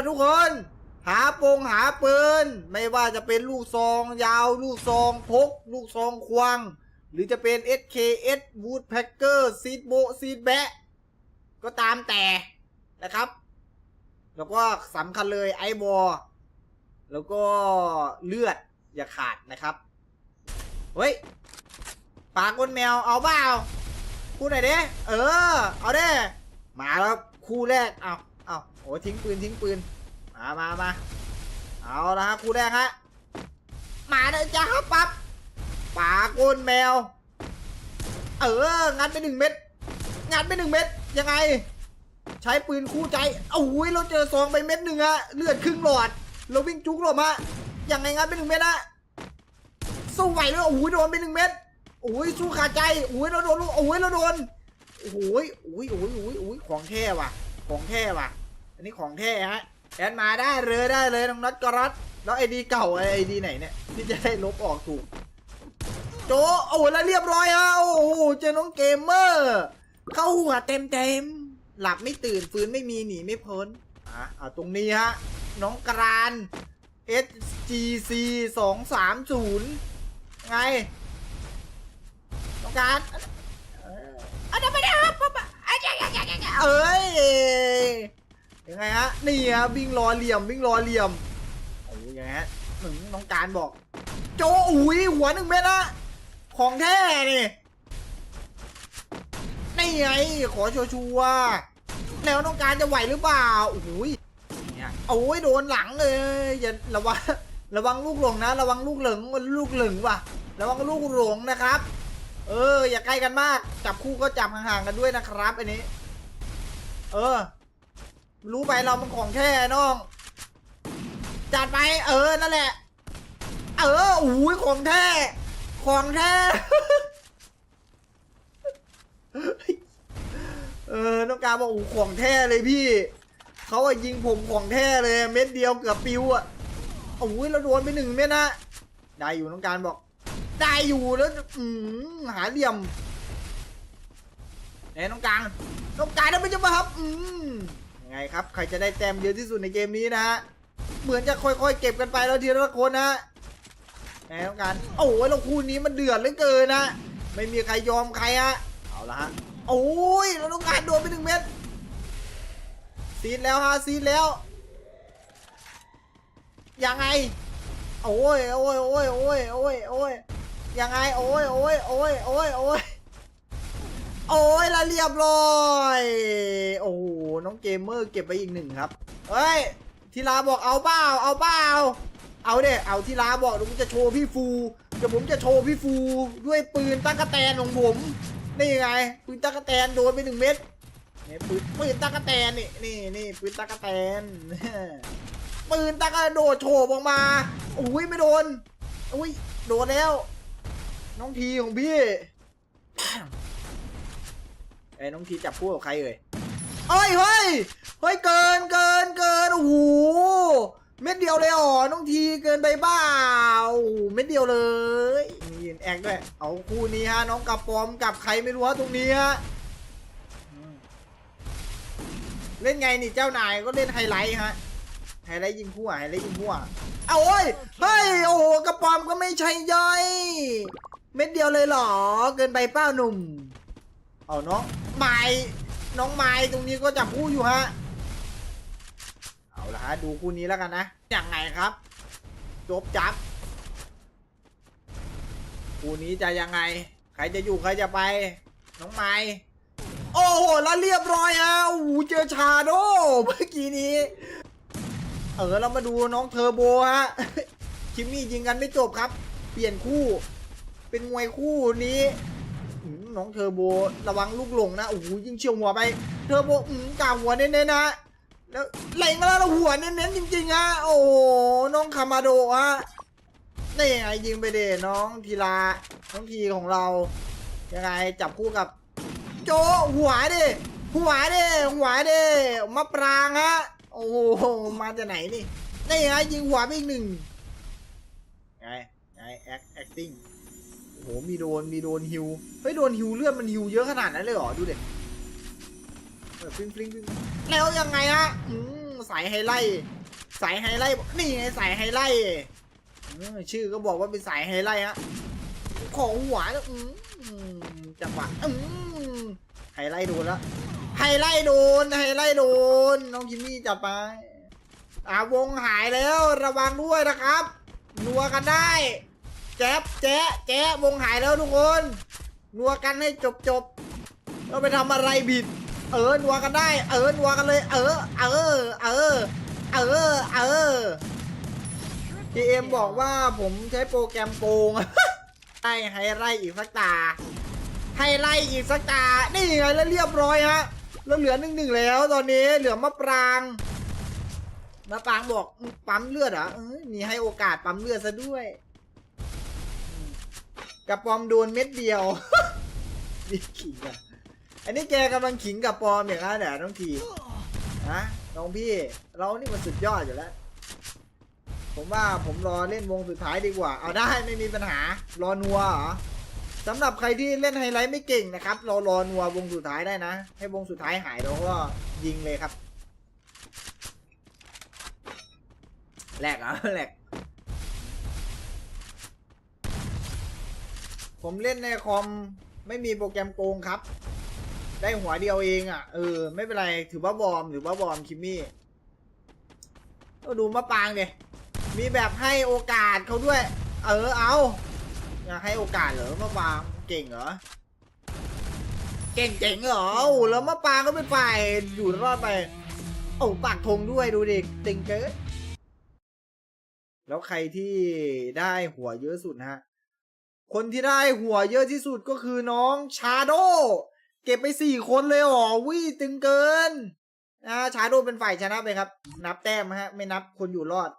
ละทุกคน หาปงหาปืน ไม่ว่าจะเป็นลูกซอง ยาวลูกซองพก ลูกซองควง หรือจะเป็น SKS Woodpecker Seed b o Seed b a ก็ตามแต่นะครับ แล้วก็สำคัญเลยไอบอแล้วก็เลือดอย่าขาดนะครับ เฮ้ยปากก้นแมวเอาเปล่าคู่ไหนอยเด้เออ เอาเด้มาแล้วคู่แรกเอา อาโอ้ทิ้งปืนทิ้งปืน มามามาเอาละฮะคู่แรกฮะ มาเลยจ้าปั๊บปากก้นแมว เออ งัดไปหนึ่งเม็ด งัดไปหนึ่งเม็ด ยังไง ใช้ปืนคู่ใจโอ้ยเราเจอซองไปเม็ดหนึ่งอะเลือดครึ่งหลอด เราวิ่งจุกหลบฮะ ยังไงงัดไปหนึ่งเม็ดอะสู้ไหวเลยโอ้ยโดนไปหนึ่งเม็ดโอ้ยสู้ขาดใจโอ้ยเราโดนลูกโอ้ยเราโดนโอ้ยโอ้ยโอ้ยโอ้ยโอ้ยของแท้ว่ะ ของแท้ว่ะ อันนี้ของแท้ฮะแอดมาได้เลยได้เลยน้องนัทกรัตแล้วไอดีเก่าไอดีไหนเนี่ยที่จะได้ลบออกถูกโจโอ้โหแล้วเรียบร้อยฮะโอ้โหเจอน้องเกมเมอร์ เข้าหัวเต็มเต็มๆหลับไม่ตื่นฟื้นไม่มีหนีไม่พ้นอะเอาตรงนี้ฮะน้องกราน SGC สองสามศูนย์ไงน้องการอันนั้นไม่ได้ครับเอ้ย ยังไงฮะนี่ฮะวิ่งรอเหลี่ยมวิ่งรอเหลี่ยมโอ้ยยังไงฮะหนึ่งน้องการบอก โจอุ้ยหัวหนึ่งเม็ดอะของแท้นี่นี่ไงขอชัวร์ๆแล้วน้องการจะไหวหรือเปล่าโอ้ยเนี่ยโอ้ยโดนหลังเลยอย่าระวังระวังลูกหลงนะ ระวังลูกเหลงลูกเหลงว่ะ ระวังลูกหลงนะครับ เออ อย่าใกล้กันมาก จับคู่ก็จับห่างๆกันด้วยนะครับอันนี้ เออ รู้ไปเรามันของแท้น้อง จัดไปเออนั่นแหละ เอออุ้ยของแท้ของแท้เออน้องการบอกโอ้ของแท้เลยพี่เขาอะยิงผมของแท้เลยเม็ดเดียวเกือบปิวอะโอ้ยเราโดนไปหนึ่งเม็ดนะได้อยู่น้องการบอก ได้อยู่แล้วอืมหาเหลี่ยมไหนน้องกลางน้องกลางนั่นไม่ใช่ปะครับ อืม ไงครับ ใครจะได้แต้มเยอะที่สุดในเกมนี้นะฮะ เหมือนจะค่อยๆ เก็บกันไปแล้วทีละคนนะไหนน้องการ โอ้ยเราคู่นี้มันเดือดเหลือเกินนะ ไม่มีใครยอมใครฮะ เอาละฮะ โอ้ยเราต้องการโดนไปหนึ่งเม็ดซีดแล้วฮะซีดแล้วยังไง โอ้ยโอ้ยโอ้ยโอ้ยโอ้ยโอ้ยยังไง โอ้ยโอ้ยโอ้ยโอ้ยโอ้ย โอ้ยละเรียบร้อย โอ้โหน้องเกมเมอร์เก็บไปอีกหนึ่งครับ เฮ้ยทีลาบอกเอาเปล่าเอาเปล่าเอาเด้เอาทีลาบอกผมจะโชว์พี่ฟูเดี๋ยวผมจะโชว์พี่ฟูด้วยปืนตั้งกระแตนของผมนี่ไงปืนตั้งกระแตนโดนไปหนึ่งเม็ดนี่ปืนปืนตั้งกระแตนนี่นี่นี่ปืนตั้งกระแตนปืนตะกระโดดโฉบออกมาอุ้ยไม่โดนอุ้ยโดนแล้ว น้องทีของพี่ เอ้น้องทีจับคู่กับใครเอ่ยเอ้ยเฮ้ยเฮ้ยเกินเกินเกินโอ้โหเม็ดเดียวเลยอ๋อน้องทีเกินไปบ้าโอ้โหเม็ดเดียวเลยมียืนแอกด้วยเอาคู่นี้ฮะน้องกับปอมกับใครไม่รู้ฮะตรงนี้ฮะเล่นไงนี่เจ้านายก็เล่นไฮไลท์ฮะไฮไลท์ยิงพั่วไฮไลท์ยิงพั่วเอาโอ้ยเฮ้ยโอ้โหกระปอมก็ไม่ใช่ย่อย เม็ดเดียวเลยหรอ เกินไปเป้าหนุ่ม เอาน้องไม้น้องไม้ตรงนี้ก็จับคู่อยู่ฮะ เอาละฮะดูคู่นี้แล้วกันนะยังไงครับจบจับคู่นี้จะยังไง ใครจะอยู่ใครจะไป น้องไม้โอ้โหแล้วเรียบร้อยฮะโอ้โหเจอชาโดเมื่อกี้นี้ เออเรามาดูน้องเทอร์โบฮะคิมมี่ยิงกันไม่จบครับ เปลี่ยนคู่ เป็นมวยคู่นี้อืม น้องเทอร์โบระวังลูกหลงนะโอ้โหยิงเฉียวหัวไปเทอร์โบอืมกาหัวเน้นๆนะแล้วไหลมาแล้วหัวเน้นๆจริงๆฮะโอ้โหน้องคามาโดฮะนี่ไงยิงไปเดน้องทีลาน้องทีของเรายังไงจับคู่กับ โจหัวดิหัวดิหัวดิมะปรางฮะโอ้โหมาจากไหนนี่นี่ฮะยิงหัวไปอีกหนึ่งไงไงแอคแอคติ้ง โอ้โหมีโดนมีโดนฮิวเฮ้ยโดนฮิวเลือดมันฮิวเยอะขนาดนั้นเลยเหรอดูเด็กฟลิงฟลิงแล้วยังไงฮะอืมสายไฮไลท์สายไฮไลท์นี่ไงสายไฮไลท์ชื่อก็บอกว่าเป็นสายไฮไลท์ฮะของหัวนะอืมจังหวะอืมไฮไลท์โดนแล้วไฮไลท์โดนไฮไลท์โดนน้องคิมมี่จัดไปอ่าวงหายแล้วระวังด้วยนะครับนัวกันได้ แจ๊บแจ๊ะแจ๊ะวงหายแล้วทุกคนนัวกันให้จบจบเราไปทำอะไรผิด เออนัวกันได้ เออนัวกันเลย เออ เออ เออ เออ เออพีเอ็มบอกว่าผมใช้โปรแกรมโกงให้ให้ไล่อีกสักตา ให้ไล่อีกสักตา นี่ไงแล้วเรียบร้อยฮะ แล้วเหลือหนึ่งหนึ่งแล้วตอนนี้เหลือมะปรางมะปรางบอกปั๊มเลือดเหรอเออมีให้โอกาสปั๊มเลือดซะด้วย กับปอมโดนเม็ดเดียวนี่ขิงอะอันนี้แกกำลังขิงกับปอมอย่างนั้นเหรอน้องทีนะน้องพี่เรานี่มันสุดยอดอยู่แล้ว ผมว่าผมรอเล่นวงสุดท้ายดีกว่า เอาได้ไม่มีปัญหารอนัวเหรอสำหรับใครที่เล่นไฮไลท์ไม่เก่งนะครับเรารอนัววงสุดท้ายได้นะ ให้วงสุดท้ายหายแล้วก็ยิงเลยครับแหลกเหรอแหลก ผมเล่นในคอมไม่มีโปรแกรมโกงครับ ได้หัวเดียวเองอะ เออ ไม่เป็นไร ถือว่าบอม ถือว่าบอมคิมมี่ก็ดูมะปางเดยมีแบบให้โอกาสเขาด้วย เออ เอาอยากให้โอกาสเหรอมะปางเก่งเหรอ เก่งเจ๋งเหรอแล้วมะปางก็เป็นฝ่ายอยู่รอดไป โอ้ปากธงด้วยดูดิติงเกิดแล้วใครที่ได้หัวเยอะสุดฮะ คนที่ได้หัวเยอะที่สุดก็คือน้องชาโด เก็บไปสี่คนเลยหรอวิ่ตึงเกินนะชาโดเป็นฝ่ายชนะไปครับ นับแต้มฮะ ไม่นับคนอยู่รอด